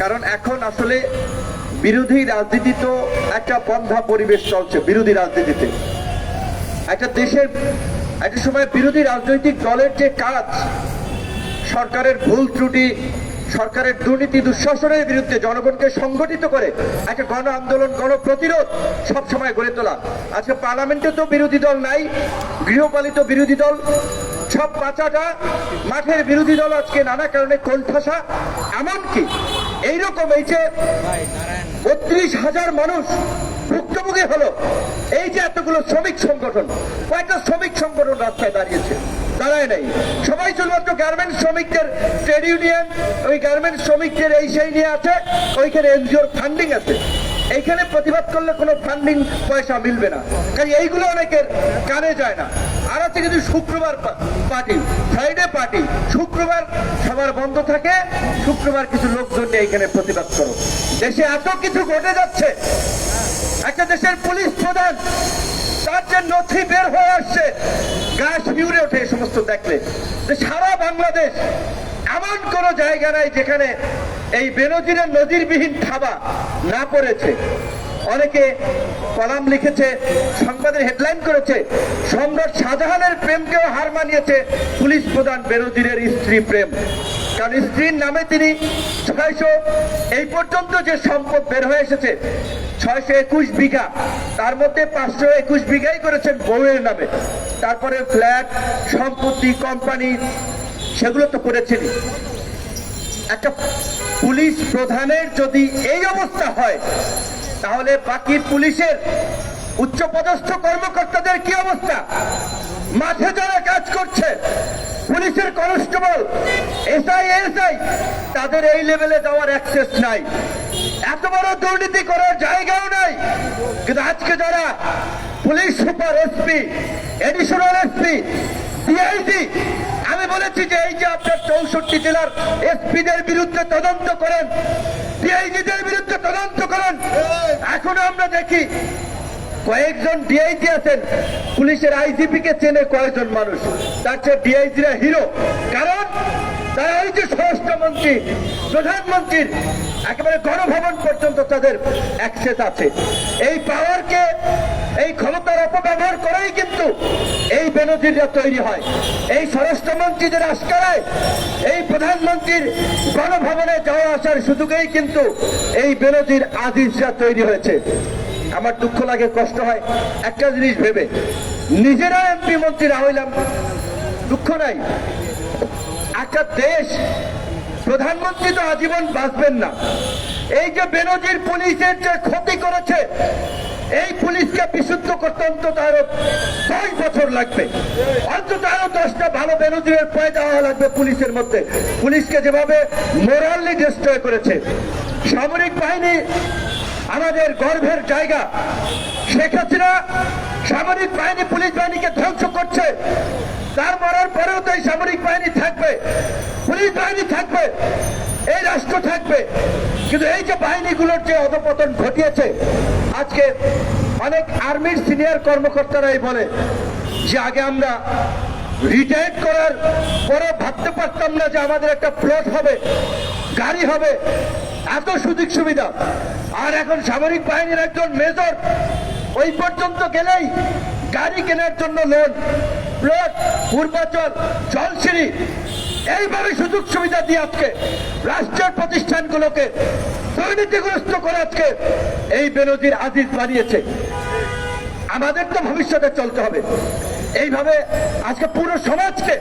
কারণ এখন আসলে বিরোধী রাজনীতি তো একটা পন্থা পরিবেশ চলছে, বিরোধী রাজনীতিতে। একটা দেশের, একটা সময় বিরোধী রাজনৈতিক দলের যে কাজ, সরকারের ভুল ত্রুটি, সরকারের দুর্নীতি, দুঃশাসনের বিরুদ্ধে জনগণকে সংগঠিত করে একটা গণ আন্দোলন, গণ প্রতিরোধ সবসময় গড়ে তোলা। আজকে পার্লামেন্টে তো বিরোধী দল নাই, গৃহপালিত বিরোধী দল, সব পাচাটা মাঠের বিরোধী দল আজকে নানা কারণে কোণঠাসা। এমনকি এইরকম এই যে বত্রিশ হাজার মানুষ ভুক্তভোগী হলো। এই যে এতগুলো শ্রমিক সংগঠন কয়েকটা শ্রমিক সংগঠন রাস্তায় দাঁড়িয়েছে? দাঁড়ায় নাই। সবাই শুধুমাত্র গার্মেন্টস শ্রমিকদের ট্রেড ইউনিয়ন ওই গার্মেন্টস শ্রমিকদের এই সেই নিয়ে আছে ওইখানে এনজিওর ফান্ডিং আছে। এইখানে প্রতিবাদ করলে কোনো ফান্ডিং পয়সা মিলবে না। কাজে এইগুলো অনেকের কানে যায় না। আর আছে কিন্তু শুক্রবার পার্টি ফ্রাইডে পার্টি শুক্রবার সবার বন্ধ থাকে, শুক্রবার কিছু লোকজন নিয়ে এখানে প্রতিবাদ করো। দেশে এত কিছু ঘটে যাচ্ছে। একটা দেশের পুলিশ প্রধান, তার যে নথি বের হয়ে আসছে গা শিউরে ওঠে এই সমস্ত দেখলে। যে সারা বাংলাদেশ এমন কোন জায়গা নাই যেখানে এই বেনজিরের নজিরবিহীন খাবা না পড়েছে। অনেকে কলাম লিখেছে, সংবাদের হেডলাইন করেছে, সম্রাট শাহজাহানের প্রেমকেও হার মানিয়েছে পুলিশ প্রধান বেনজিরের স্ত্রী প্রেম। কারণ স্ত্রীর নামে তিনি ছয়শো, এই পর্যন্ত যে সম্পদ বের হয়ে এসেছে, ছয়শো একুশ বিঘা, তার মধ্যে পাঁচশো একুশ বিঘাই করেছেন বউয়ের নামে। তারপরে ফ্ল্যাট, সম্পত্তি, কোম্পানি, সেগুলো তো করেছেনই। একটা পুলিশ প্রধানের যদি এই অবস্থা হয়, তাহলে বাকি পুলিশের উচ্চপদস্থ কর্মকর্তাদের কি অবস্থা? মাঠে যারা কাজ করছে, পুলিশের কনস্টেবল, এসআই এসআই, তাদের এই লেভেলে যাওয়ার অ্যাক্সেস নাই। এত বড় দুর্নীতি করার জায়গাও নাই। কিন্তু আজকে যারা police super SP additional SP DIG আমি বলেছি যে এই যে আপনার চৌষট্টি জেলার এসপিদের বিরুদ্ধে তদন্ত করেন, ডিআইজিদের বিরুদ্ধে তদন্ত করেন, এখন আমরা দেখি কয়েকজন ডিআইজি আছেন, পুলিশের আইজিপি কে চেনে কয়েকজন মানুষ, তার চেয়ে ডিআইজিরা হিরো। কারণ এই যে স্বরাষ্ট্রমন্ত্রী প্রধানমন্ত্রীর একেবারে গণভবন পর্যন্ত তাদের অ্যাক্সেস আছে। এই পাওয়ারকে এই ক্ষমতার অপব্যবহার করেই কিন্তু এই বেনজিররা তৈরি হয়। এই স্বরাষ্ট্রমন্ত্রীদের আস্কারায় এই প্রধানমন্ত্রীর গণভবনে যাওয়া আসার সুযোগেই কিন্তু এই বেনজির আজিজরা তৈরি হয়েছে। আমার দুঃখ লাগে, কষ্ট হয়। একটা জিনিস ভেবে। নিজেরা এমপি মন্ত্রীরা হইলাম, দুঃখ নাই। একটা দেশ, প্রধানমন্ত্রী তো আজীবন বাঁচবেন না। এই যে বেনজির পুলিশের যে ক্ষতি করেছে, এই পুলিশকে বিশুদ্ধ করতে অন্তত আরও দশ বছর লাগবে। অন্তত আরও দশটা ভালো বেনজিরের পয়দা হওয়া লাগবে পুলিশের মধ্যে। পুলিশকে যেভাবে মোরালি ডিস্ট্রয় করেছে, সামরিক বাহিনী আমাদের গর্ভের জায়গা। হাসিনা সামরিক বাহিনী, পুলিশ বাহিনীকে ধ্বংস করছে। তার মরার পরেও তো এই সামরিক বাহিনী থাকবে, পুলিশ বাহিনী থাকবে, এই রাষ্ট্র থাকবে। কিন্তু এই যে বাহিনীগুলোর যে অধপতন ঘটিয়েছে, আজকে অনেক আর্মির সিনিয়র কর্মকর্তারাই বলে যে আগে আমরা রিটায়ার্ড করার পরে ভাবতে পারতাম না যে আমাদের একটা প্লট হবে, গাড়ি হবে, এত সুযোগ সুবিধা। আর এখন সামরিক বাহিনীর একজন মেজর, ওই পর্যন্ত গেলেই গাড়ি কেনার জন্য লোন। প্লট পূর্বাচল, জলসিঁড়ি, এইভাবে সুযোগ সুবিধা দিয়ে আজকে রাষ্ট্রের প্রতিষ্ঠানগুলোকে দুর্নীতিগ্রস্ত করে আজকে এই বেনজির আজিজ বানিয়েছে। আমাদের তো ভবিষ্যতে চলতে হবে। এইভাবে আজকে পুরো সমাজকে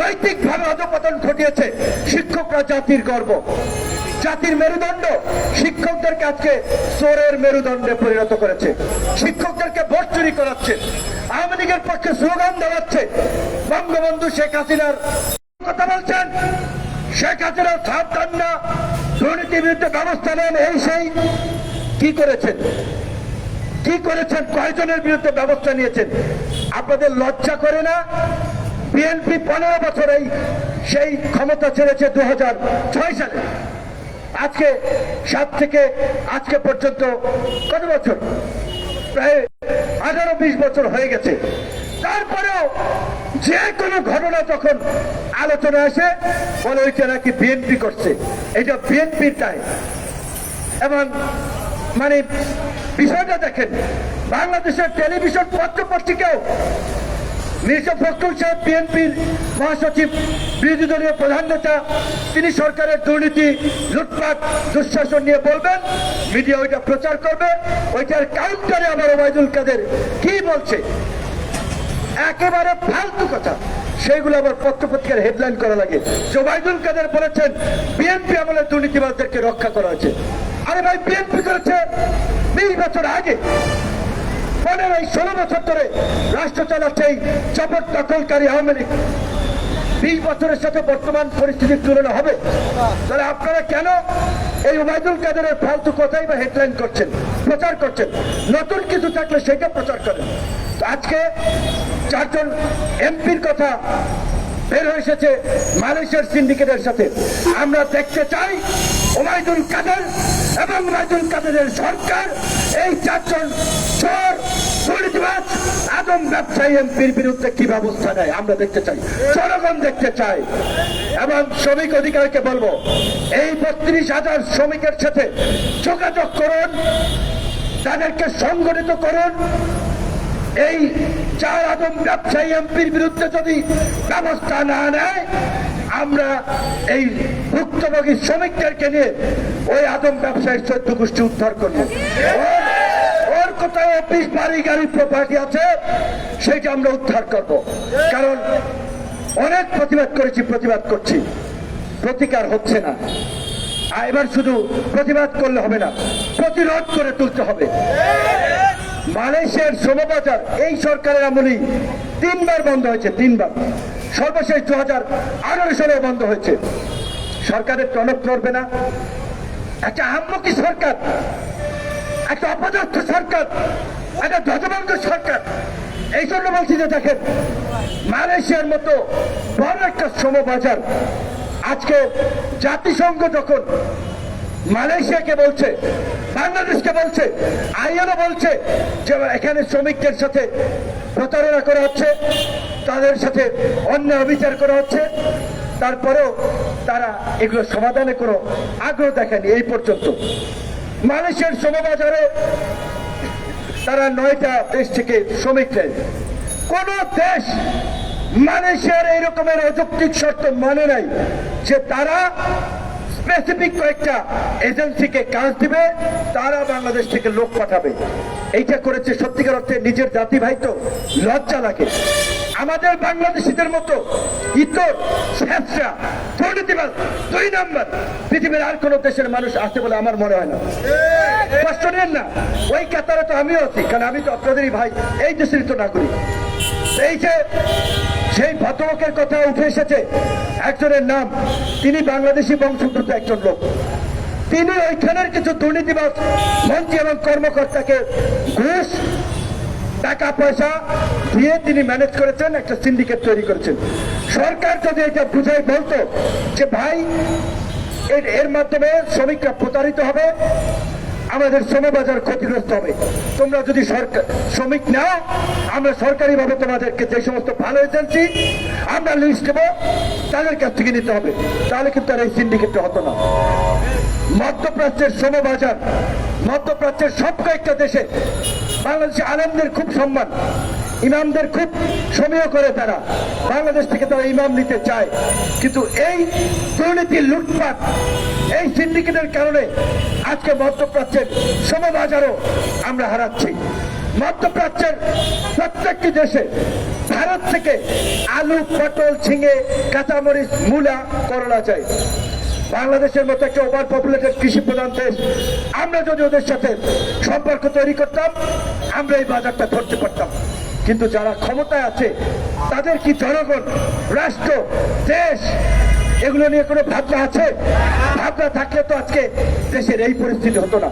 নৈতিকভাবে অধপতন ঘটিয়েছে শিক্ষকরা জাতির গর্ব। জাতির মেরুদণ্ড শিক্ষকদেরকে আজকে চোরের মেরুদণ্ডে পরিণত করেছে। শিক্ষকদেরকে ভোট চুরি করাচ্ছে। আওয়ামী লীগের পক্ষে স্লোগান দেওয়াচ্ছে। বঙ্গবন্ধু শেখ হাসিনার কথা বলছেন। শেখ হাসিনার সাবধান না, দুর্নীতির বিরুদ্ধে ব্যবস্থা নেন এই সেই। কি করেছেন? কি করেছেন? কয়জনের বিরুদ্ধে ব্যবস্থা নিয়েছেন? আপনাদের লজ্জা করে না? বিএনপি পনেরো বছর এই সেই ক্ষমতা ছেড়েছে দু হাজার ছয় সালে। আজকে সাত থেকে আজকে পর্যন্ত কত বছর? প্রায় আঠারো বিশ বছর হয়ে গেছে। তারপরেও যে কোনো ঘটনা যখন আলোচনা আসে, বলে ওইটা নাকি বিএনপি করছে। এটা বিএনপির দায় এবং মানে বিষয়টা দেখেন, বাংলাদেশের টেলিভিশন পত্র পত্রিকাও মির্জা ফখরুল সাহেব বিএনপির মহাসচিব, বিরোধী দলীয় প্রধান নেতা, তিনি সরকারের দুর্নীতি, লুটপাট, দুঃশাসন নিয়ে বলবেন, মিডিয়া ওইটা প্রচার করবে, ওইটার কাউন্টারে আবার ওবায়দুল কাদের কি বলছে? একেবারে ফালতু কথা। সেইগুলো আবার পত্রপত্রিকার হেডলাইন করা লাগে। জোবাইদুল কাদের বলেছেন, বিএনপি আমলে দুর্নীতিবাদদেরকে রক্ষা করা হয়েছে। আরে ভাই, বিএনপি করেছে বিশ বছর আগে। পনেরো ষোলো বছর ধরে রাষ্ট্র চালাচ্ছে এই চপট দখলকারী আওয়ামী লীগ। বিশ বছরের সাথে বর্তমান পরিস্থিতির তুলনা হবে? তাহলে আপনারা কেন এই ওবায়দুল কাদেরের ফালতু কথাই বা হেডলাইন করছেন, প্রচার করছেন? নতুন কিছু থাকলে সেটা প্রচার করেন। আজকে চারজন এমপির কথা বের হয়ে এসেছে মালয়েশিয়ার সিন্ডিকেটের সাথে। আমরা দেখতে চাই ওবায়দুল কাদের এবং ওবায়দুল কাদেরের সরকার এই চারজন চোর, দুর্নীতিবাজ, আদম ব্যবসায়ী এমপির বিরুদ্ধে কি ব্যবস্থা নেয়? আমরা দেখতে চাই। জনগণ দেখতে চাই এবং শ্রমিক অধিকারকে বলব, এই বত্রিশ হাজার শ্রমিকের সাথে যোগাযোগ করুন, তাদেরকে সংগঠিত করুন। এই চার আদম ব্যবসায়ী এমপির বিরুদ্ধে যদি ব্যবস্থা না নেয়, আমরা এই ভুক্তভোগী শ্রমিকদেরকে নিয়ে ওই আদম ব্যবসায়ীর চোদ্দ গোষ্ঠী উদ্ধার করব। কোথায় অফিস বাড়ি, গাড়ি প্রপার্টি আছে, সেইটা আমরা উদ্ধার করব। কারণ অনেক প্রতিবাদ করেছি, প্রতিবাদ করছি। প্রতিকার হচ্ছে না। এবার শুধু প্রতিবাদ করলে হবে না, প্রতিরোধ করে তুলতে হবে। মালয়েশিয়ার শ্রমবাজার এই সরকারের আমলেই তিনবার বন্ধ হয়েছে, তিনবার। সর্বশেষ দু হাজার আঠারো সালে বন্ধ হয়েছে। সরকারের টনক নড়বে না। একটা আহম্মকি সরকার একটা অপদার্থ সরকার, একটা ধ্বজভঙ্গ সরকার। এই জন্য বলছি যে দেখেন, মালয়েশিয়ার মতো বড় একটা শ্রমবাজার, আজকে জাতিসংঘ যখন মালয়েশিয়াকে বলছে, বাংলাদেশকে বলছে আইএলও বলছে যে এখানে শ্রমিকদের সাথে প্রতারণা করা হচ্ছে, তাদের সাথে অন্য অবিচার করা হচ্ছে, তারপরেও তারা এগুলো সমাধানে কোনো আগ্রহ দেখেনি এই পর্যন্ত। মালয়েশিয়ার শ্রমবাজারে তারা নয়টা দেশ থেকে শ্রমিক নেয়। কোন দেশ মালয়েশিয়ার এই রকমের অযৌক্তিক শর্ত মানে নাই যে তারা স্পেসিফিক কয়েকটা এজেন্সিকে কাজ দিবে, তারা বাংলাদেশ থেকে লোক পাঠাবে। এইটা করেছে সত্যিকার অর্থে নিজের জাতি ভাই তো লজ্জা লাগে। আমাদের বাংলাদেশিদের মতো ইতর স্যাঁচরা দুর্নীতিবাদ দুই নম্বর। পৃথিবীর আর কোন দেশের মানুষ আছে বলে আমার মনে হয় না। কষ্ট নেন না। ওই কাতারে তো আমিও আছি, কারণ আমি তো আপনাদেরই ভাই, এই দেশেরই তো নাগরিক। এই যে সেই ভদ্রলোকের কথা উঠে এসেছে, একজনের নাম, তিনি বাংলাদেশি বংশোদ্ভূত একজন লোক। তিনি ওইখানের কিছু দুর্নীতিবাজ মন্ত্রী এবং কর্মকর্তাকে ঘুষ টাকা, পয়সা দিয়ে তিনি ম্যানেজ করেছেন, একটা সিন্ডিকেট তৈরি করেছেন। সরকার যদি এটা বুঝাই বলতো যে, ভাই, এর মাধ্যমে শ্রমিকরা প্রতারিত হবে, আমাদের শ্রমবাজার ক্ষতিগ্রস্ত হবে। তোমরা যদি সরকার, শ্রমিক নাও, আমরা সরকারিভাবে তোমাদেরকে যে সমস্ত ভালো এজেন্সি আমরা লিস্ট দেবো, তাদের কাছ থেকে নিতে হবে। তাহলে কিন্তু আর এই সিন্ডিকেটটা হতো না। মধ্যপ্রাচ্যের শ্রমবাজার, মধ্যপ্রাচ্যের সব কয়েকটা দেশে বাংলাদেশে আনন্দের খুব সম্মান, ইমামদের খুব সমীহ করে তারা। বাংলাদেশ থেকে তারা ইমাম নিতে চায়। কিন্তু এই দুর্নীতি লুটপাট, এই সিন্ডিকেটের কারণে আজকে মধ্যপ্রাচ্যের সমবাজারও আমরা হারাচ্ছি। মধ্যপ্রাচ্যের প্রত্যেকটি দেশে ভারত থেকে আলু, পটল, ঝিঙে, কাঁচামরিচ, মূলা, করলা যায় বাংলাদেশের মতো একটা ওভার পপুলেটেড কৃষি প্রধান দেশ, আমরা যদি ওদের সাথে সম্পর্ক তৈরি করতাম, আমরা এই বাজারটা ধরতে পারতাম। কিন্তু যারা ক্ষমতায় আছে, তাদের কি জনগণ, রাষ্ট্র, দেশ, এগুলো নিয়ে কোনো ভাবনা আছে? ভাবনা থাকলে তো আজকে দেশের এই পরিস্থিতি হতো না।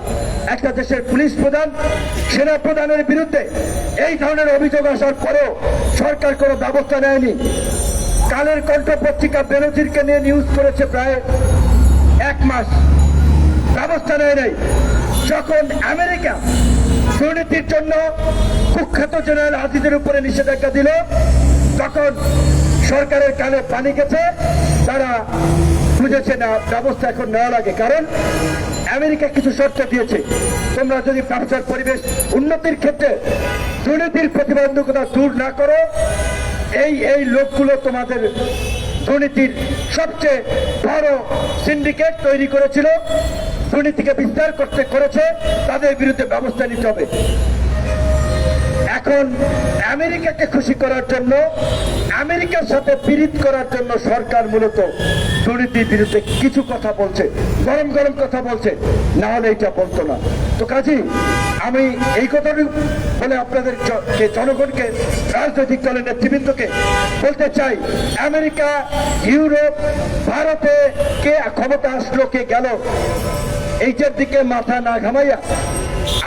একটা দেশের পুলিশ প্রধান, সেনা প্রধানের বিরুদ্ধে এই ধরনের অভিযোগ আসার পরেও সরকার কোনো ব্যবস্থা নেয়নি। কালের কণ্ঠ পত্রিকা বেনজিরকে নিয়ে নিউজ করেছে প্রায় এক মাস ব্যবস্থা নেয় নাই। যখন আমেরিকা দুর্নীতির জন্য কুখ্যাত জেনারেল আজিজের উপরে নিষেধাজ্ঞা দিল, তখন সরকারের কানে পানি গেছে, তারা বুঝেছে না, ব্যবস্থা এখন নেওয়া লাগে। কারণ আমেরিকা কিছু শর্ত দিয়েছে। তোমরা যদি ব্যবসার পরিবেশ উন্নতির ক্ষেত্রে দুর্নীতির প্রতিবন্ধকতা দূর না করো, এই এই লোকগুলো তোমাদের দুর্নীতির সবচেয়ে বড় সিন্ডিকেট তৈরি করেছিল, দুর্নীতিকে বিস্তার করতে করেছে, তাদের বিরুদ্ধে ব্যবস্থা নিতে হবে। এখন আমেরিকাকে খুশি করার জন্য, আমেরিকার সাথে পীড়িত করার জন্য সরকার মূলত দুর্নীতির বিরুদ্ধে কিছু কথা বলছে, গরম গরম কথা বলছে, না হলে এটা বলতো না। তো কাজী, আমি এই কথাটি বলে আপনাদের জনগণকে, রাজনৈতিক দলের নেতৃবৃন্দকে বলতে চাই, আমেরিকা, ইউরোপ, ভারতে কে ক্ষমতা আসলো, কে গেল, এইটার দিকে মাথা না ঘামাইয়া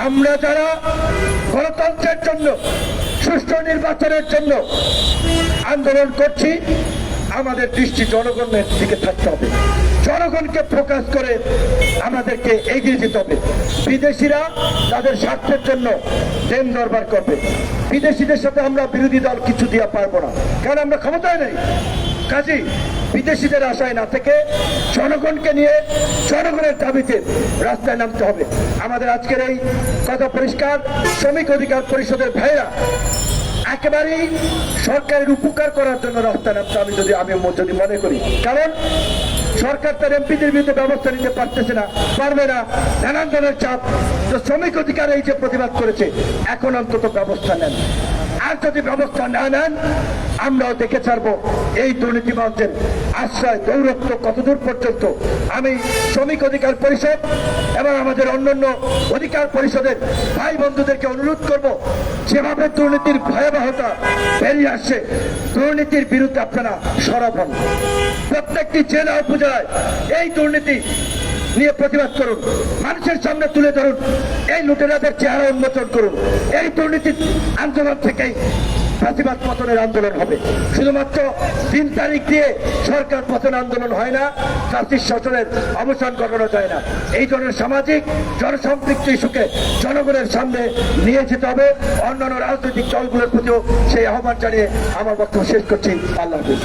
আমরা যারা গণতন্ত্রের জন্য, সুষ্ঠু নির্বাচনের জন্য আন্দোলন করছি, আমাদের দৃষ্টি জনগণের দিকে থাকতে হবে। জনগণকে ফোকাস করে আমাদেরকে এগিয়ে যেতে হবে। বিদেশিরা তাদের স্বার্থের জন্য দেন দরবার করবে। বিদেশিদের সাথে আমরা বিরোধী দল কিছু দিয়ে পারব না। কারণ আমরা ক্ষমতায় নেই? কাজী, বিদেশিদের আশায় না থেকে জনগণকে নিয়ে জনগণের দাবিতে রাস্তায় নামতে হবে। আমাদের আজকের এই কথা পরিষ্কার, শ্রমিক অধিকার পরিষদের ভাইরা একেবারেই সরকারের উপকার করার জন্য রাস্তায় নামতে আমি যদি আমি যদি মনে করি। কারণ সরকার তার এমপিদের বিরুদ্ধে ব্যবস্থা নিতে পারতেছে না, পারবে না। নানান ধরনের চাপ। শ্রমিক অধিকার এই যে প্রতিবাদ করেছে, এখন অন্তত ব্যবস্থা নেন। আর যদি ব্যবস্থা না নেন, আমরাও দেখে ছাড়বো। এই দুর্নীতি দুর্নীতিবাদদের আশ্রয়, দৌরত্ব কতদূর পর্যন্ত? আমি শ্রমিক অধিকার পরিষদ এবং আমাদের অন্যান্য অধিকার পরিষদের ভাই বন্ধুদেরকে অনুরোধ করব, যেভাবে দুর্নীতির ভয়াবহতা বেরিয়ে আসছে, দুর্নীতির বিরুদ্ধে আপনারা সরব হন। প্রত্যেকটি জেলা উপজেলায় এই দুর্নীতি নিয়ে প্রতিবাদ করুন। মানুষের সামনে তুলে ধরুন। এই লুটেরাদের চেহারা উন্মোচন করুন। এই দুর্নীতি আন্দোলন থেকেই প্রতিবাদ পতনের আন্দোলন হবে। শুধুমাত্র তিন তারিখ দিয়ে সরকার পতন আন্দোলন হয় না জাতির শাসনের অবসান ঘটানো যায় না। এই ধরনের সামাজিক, জনসম্পৃক্ত ইস্যুকে জনগণের সামনে নিয়ে যেতে হবে। অন্যান্য রাজনৈতিক দলগুলোর প্রতিও সেই আহ্বান জানিয়ে আমার বক্তব্য শেষ করছি। আল্লাহ হাফিজ।